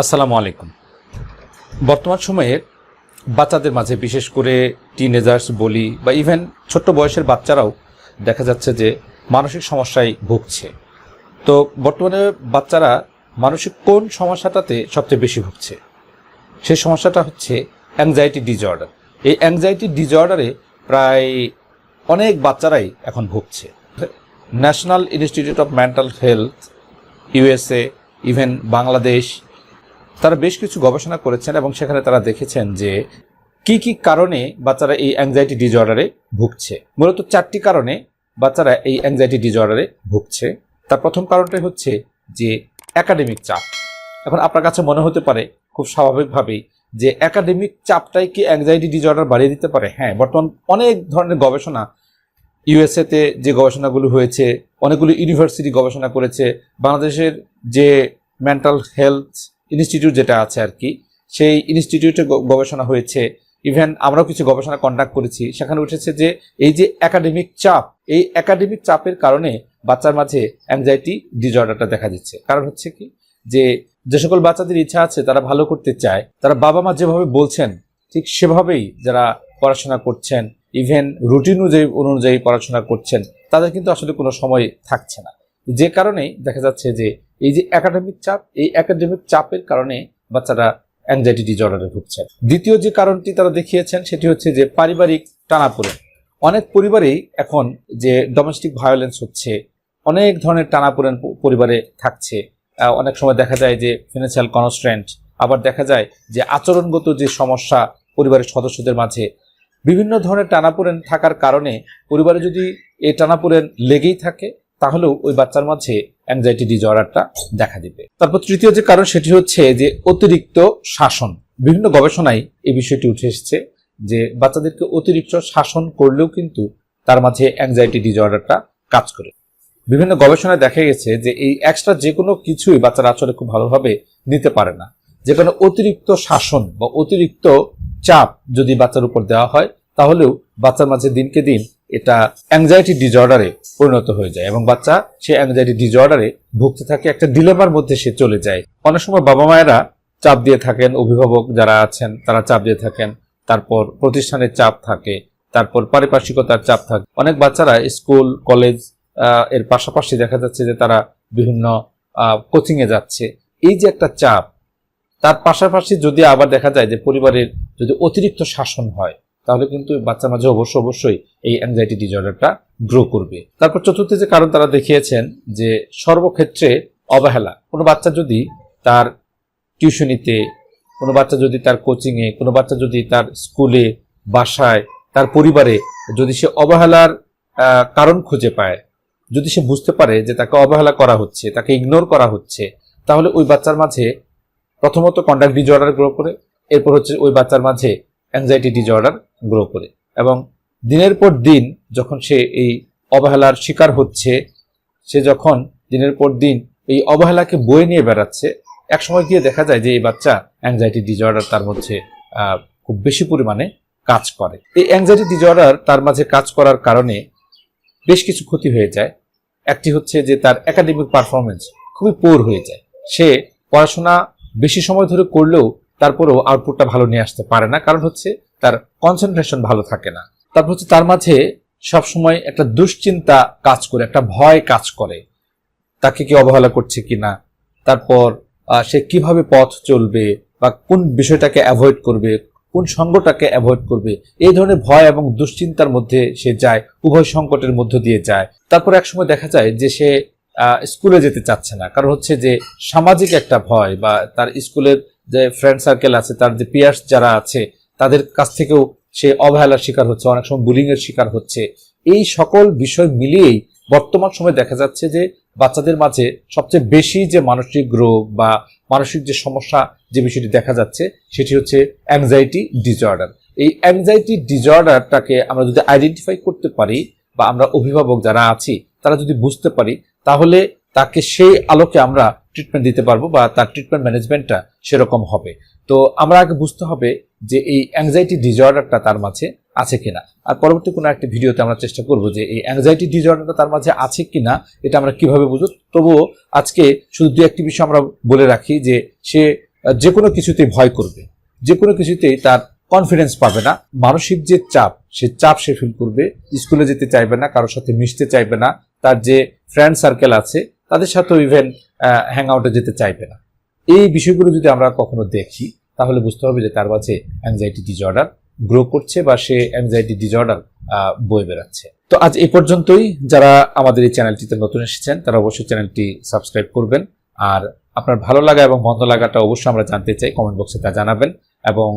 আসসালামু আলাইকুম। বর্তমান সময়ে বাচ্চাদের মাঝে বিশেষ করে টিনেজার্স বলি বা ইভেন ছোট্ট বয়সের বাচ্চারাও দেখা যাচ্ছে যে মানসিক সমস্যায় ভুগছে। তো বর্তমানে বাচ্চারা মানসিক কোন সমস্যাটাতে সবচেয়ে বেশি ভুগছে? সেই সমস্যাটা হচ্ছে অ্যাংজাইটি ডিজঅর্ডার এই অ্যাংজাইটি ডিজঅর্ডারে প্রায় অনেক বাচ্চারাই এখন ভুগছে। National institute of mental health USA even Bangladesh তারা বেশ কিছু গবেষণা করেছেন এবং সেখানে তারা দেখেছেন যে কি কি কারণে বাচ্চারা এই অ্যাংজাইটি ডিজঅর্ডারে ভুগছে। মূলত চারটি কারণে বাচ্চারা এই অ্যাংজাইটি ডিজঅর্ডারে ভুগছে। তার প্রথম কারণটাই হচ্ছে যে একাডেমিক চাপ। এখন আপনার কাছে মনে হতে পারে খুব স্বাভাবিকভাবেই যে একাডেমিক চাপটাই কি অ্যাংজাইটি ডিজঅর্ডার বাড়িয়ে দিতে পারে? হ্যাঁ বর্তমান অনেক ধরনের গবেষণা ইউএসএতে যে গবেষণাগুলো হয়েছে, অনেকগুলো ইউনিভার্সিটি গবেষণা করেছে, বাংলাদেশের যে মেন্টাল হেলথ ইনস্টিটিউট যেটা আছে আর কি, সেই ইনস্টিটিউটে গবেষণা হয়েছে। ইভেন আমরাও কিছু গবেষণা কন্ডাক্ট করেছি। সেখানে উঠেছে যে, এই যে একাডেমিক চাপ, এই একাডেমিক চাপের কারণে বাচ্চার মাঝে অ্যাংজাইটি ডিজঅর্ডারটা দেখা দিচ্ছে। কারণ হচ্ছে কি? যে যে সকল বাচ্চাদের ইচ্ছা আছে, তারা ভালো করতে চায়, তারা বাবা মা যেভাবে বলছেন, ঠিক সেভাবেই যারা পড়াশোনা করছেন ইভেন রুটিন অনুযায়ী অনুযায়ী পড়াশোনা করছেন, তাদের কিন্তু আসলে কোনো সময় থাকছে না। যে কারণেই দেখা যাচ্ছে যে এই যে একাডেমিক চাপ, এই একাডেমিক চাপের কারণে বাচ্চারা অ্যাংজাইটি ডিজর্ডারে ভুগছেন। দ্বিতীয় যে কারণটি তারা দেখিয়েছেন, সেটি হচ্ছে যে পারিবারিক টানাপোড়েন। অনেক পরিবারেই এখন যে ডোমেস্টিক ভায়োলেন্স হচ্ছে, অনেক ধরনের টানাপোড়েন পরিবারে থাকছে। অনেক সময় দেখা যায় যে ফিনান্সিয়াল কনস্ট্রেন্ট আবার দেখা যায় যে আচরণগত যে সমস্যা পরিবারের সদস্যদের মাঝে, বিভিন্ন ধরনের টানাপোড়েন থাকার কারণে পরিবারে যদি এই টানাপোড়েন লেগেই থাকে, তাহলেও ওই বাচ্চার মাঝে অ্যাংজাইটি ডিজঅর্ডারটা দেখা দিবে। তারপর তৃতীয় যে কারণ সেটি হচ্ছে যে অতিরিক্ত শাসন। বিভিন্ন গবেষণায় এই বিষয়টি উঠে এসেছে যে বাচ্চাদেরকে অতিরিক্ত শাসন করলেও কিন্তু তার মাঝে অ্যাংজাইটি ডিজঅর্ডারটা কাজ করে। বিভিন্ন গবেষণায় দেখা গেছে যে এই এক্সট্রা যে কোনো কিছুই বাচ্চারা আসলে খুব ভালোভাবে নিতে পারে না। যে কোনো অতিরিক্ত শাসন বা অতিরিক্ত চাপ যদি বাচ্চার উপর দেওয়া হয়, তাহলেও বাচ্চার মাঝে দিনকে দিন এটা অ্যাংজাইটি ডিজঅর্ডারে পরিণত হয়ে যায় এবং বাচ্চা সে অ্যাংজাইটি ডিজঅর্ডারে ভুগতে থাকে, একটা ডিলেমার মধ্যে সে চলে যায়। অনেক সময় বাবা মায়েরা চাপ দিয়ে থাকেন, অভিভাবক যারা আছেন তারা চাপ দিয়ে থাকেন, তারপর প্রতিষ্ঠানের চাপ থাকে, তারপর পারিপার্শ্বিকতার চাপ থাকে। অনেক বাচ্চারা স্কুল, কলেজের পাশাপাশি দেখা যাচ্ছে যে তারা বিভিন্ন কোচিং এ যাচ্ছে। এই যে একটা চাপ, তার পাশাপাশি যদি আবার দেখা যায় যে পরিবারের যদি অতিরিক্ত শাসন হয় তাহলে কিন্তু বাচ্চার মাঝে অবশ্য অবশ্যই এই অ্যাংজাইটি ডিজর্ডারটা গ্রো করবে। তারপর চতুর্থ যে কারণ তারা দেখিয়েছেন যে সর্বক্ষেত্রে অবহেলা, কোনো বাচ্চা যদি তার টিউশনিতে, কোনো বাচ্চা যদি তার কোচিংয়ে কোনো বাচ্চা যদি তার স্কুলে, বাসায়, তার পরিবারে যদি সে অবহেলার কারণ খুঁজে পায়, যদি সে বুঝতে পারে যে তাকে অবহেলা করা হচ্ছে, তাকে ইগনোর করা হচ্ছে, তাহলে ওই বাচ্চার মাঝে প্রথমত কন্ডাক্ট ডিজঅর্ডার গ্রো করে, এরপর হচ্ছে ওই বাচ্চার মাঝে অ্যাংজাইটি ডিজঅর্ডার গ্রো করে। এবং দিনের পর দিন যখন সে এই অবহেলার শিকার হচ্ছে, সে যখন দিনের পর দিন এই অবহেলাকে বয়ে নিয়ে বেড়াচ্ছে এক সময় গিয়ে দেখা যায় যে এই বাচ্চা অ্যাংজাইটি ডিজঅর্ডার তার মধ্যে খুব বেশি পরিমাণে কাজ করে। এই অ্যাংজাইটি ডিজঅর্ডার তার মাঝে কাজ করার কারণে বেশ কিছু ক্ষতি হয়ে যায়। একটি হচ্ছে যে তার একাডেমিক পারফরমেন্স খুবই পোর হয়ে যায়। সে পড়াশোনা বেশি সময় ধরে করলেও তারপরেও আউটপুটটা ভালো নিয়ে আসতে পারে না। কারণ হচ্ছে তার কনসেন্ট্রেশন ভালো থাকে না। তারপর হচ্ছে তার মাঝে সবসময় একটা দুশ্চিন্তা কাজ করে, একটা ভয় কাজ করে। তাকে কি অবহেলা করছে কিনা? তারপর সে কীভাবে পথ চলবে বা কোন বিষয়টাকে অ্যাভয়েড করবে, কোন সঙ্গটাকে অ্যাভয়েড করবে? এই ধরনের ভয় এবং দুশ্চিন্তার মধ্যে সে যায়, উভয় সংকটের মধ্য দিয়ে যায়। তারপর একসময় দেখা যায় যে সে স্কুলে যেতে চাচ্ছে না। কারণ হচ্ছে যে সামাজিক একটা ভয় বা তার স্কুলের যে ফ্রেন্ড সার্কেল আছে, তার যে পিয়ার্স যারা আছে, তাদের কাছ থেকেও সে অবহেলার শিকার হচ্ছে, অনেক সময় বুলিং এর শিকার হচ্ছে। এই সকল বিষয় মিলিয়েই বর্তমান সময়ে দেখা যাচ্ছে যে বাচ্চাদের মাঝে সবচেয়ে বেশি যে মানসিক রোগ বা মানসিক যে সমস্যা যে বিষয়টি দেখা যাচ্ছে, সেটি হচ্ছে অ্যাংজাইটি ডিজঅর্ডার এই অ্যাংজাইটি ডিজঅর্ডারটাকে আমরা যদি আইডেন্টিফাই করতে পারি বা আমরা অভিভাবক যারা আছি, তারা যদি বুঝতে পারি, তাহলে তাকে সেই আলোকে আমরা ট্রিটমেন্ট দিতে পারব বা তার ট্রিটমেন্ট ম্যানেজমেন্টটা সেরকম হবে। তো আমরা আগে বুঝতে হবে যে এই অ্যাংজাইটি ডিজঅর্ডারটা তার মাঝে আছে কিনা। আর পরবর্তী কোনো একটা ভিডিওতে আমরা চেষ্টা করব যে এই অ্যাংজাইটি ডিজঅর্ডারটা তার মাঝে আছে কিনা, এটা আমরা কীভাবে বুঝব? তবুও আজকে শুধু দু একটি বিষয় আমরা বলে রাখি যে সে যে কোনো কিছুতেই ভয় করবে। যে কোনো কিছুতেই তার কনফিডেন্স পাবে না। মানসিক যে চাপ, সে চাপ সে ফিল করবে। স্কুলে যেতে চাইবে না, কারোর সাথে মিশতে চাইবে না। তার যে ফ্রেন্ড সার্কেল আছে তাদের সাথেও ইভেন হ্যাং আউটে যেতে চাইবে না। এই বিষয়গুলো যদি আমরা কখনো দেখি, তাহলে বুঝতে হবে যে তার মাঝে অ্যাংজাইটি ডিজঅর্ডার গ্রো করছে বা সে অ্যাংজাইটি ডিজঅর্ডার বয়ে বেড়াচ্ছে। তো আজ এই পর্যন্তই। যারা আমাদের এই চ্যানেলটিতে নতুন এসেছেন, তারা অবশ্যই চ্যানেলটি সাবস্ক্রাইব করবেন। আর আপনার ভালো লাগা এবং মন্দ লাগাটা অবশ্যই আমরা জানতে চাই কমেন্ট বক্সে তা জানাবেন। এবং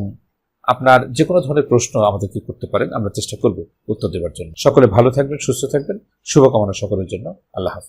আপনার যে কোনো ধরনের প্রশ্ন আমাদেরকে করতে পারেন, আমরা চেষ্টা করব উত্তর দেওয়ার জন্য। সকলে ভালো থাকবেন, সুস্থ থাকবেন। শুভকামনা সকলের জন্য। আল্লাহ হাফিজ।